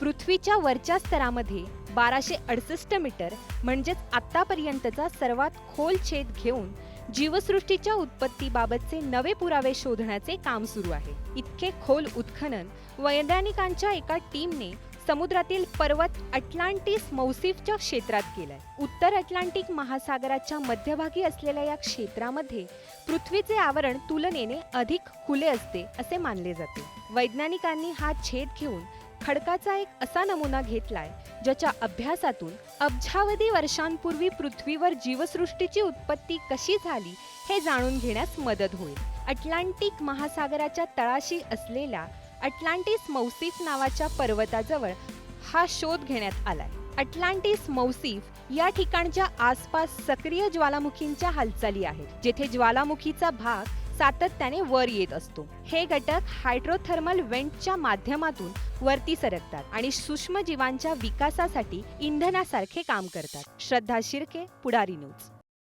पृथ्वीच्या वरच्या स्तरामध्ये बाराशे अडसष्ट मीटर म्हणजेच आत्तापर्यंतचा सर्वात खोल छेद घेऊन जीवसृष्टीच्या उत्पत्तीबाबतचे नवे पुरावे शोधण्याचे काम सुरू आहे. इतके खोल उत्खनन वैज्ञानिकांच्या एका टीमने समुद्रातील पर्वत अटलांटिस मौसिफच्या क्षेत्रात केलाय. उत्तर अटलांटिक महासागराच्या मध्यभागी असलेल्या या क्षेत्रामध्ये पृथ्वीचे आवरण तुलनेने अधिक खुले असते असे मानले जाते. वैज्ञानिकांनी हा छेद घेऊन खडकाचा एक असा नमुना घेतलाय ज्याच्या अभ्यासातून अब्जावधी वर्षांपूर्वी पृथ्वीवर जीवसृष्टीची उत्पत्ती कशी झाली हे जाणून घेण्यास मदत होईल. अटलांटिक महासागराच्या तळाशी असलेल्या अटलांटिस मौसिफ नावाच्या पर्वताजवळ हा शोध घेण्यात आलाय. अटलांटिस मौसिफ या ठिकाणच्या आसपास सक्रिय ज्वालामुखींच्या हालचाली आहेत जेथे ज्वालामुखीचा भाग सातत्याने वर येत असतो. हे घटक हायड्रोथर्मल वेंटच्या माध्यमातून वरती सरकतात आणि सूक्ष्म जीवांच्या विकासासाठी इंधनासारखे काम करतात. श्रद्धा शिर्के पुढारी न्यूज.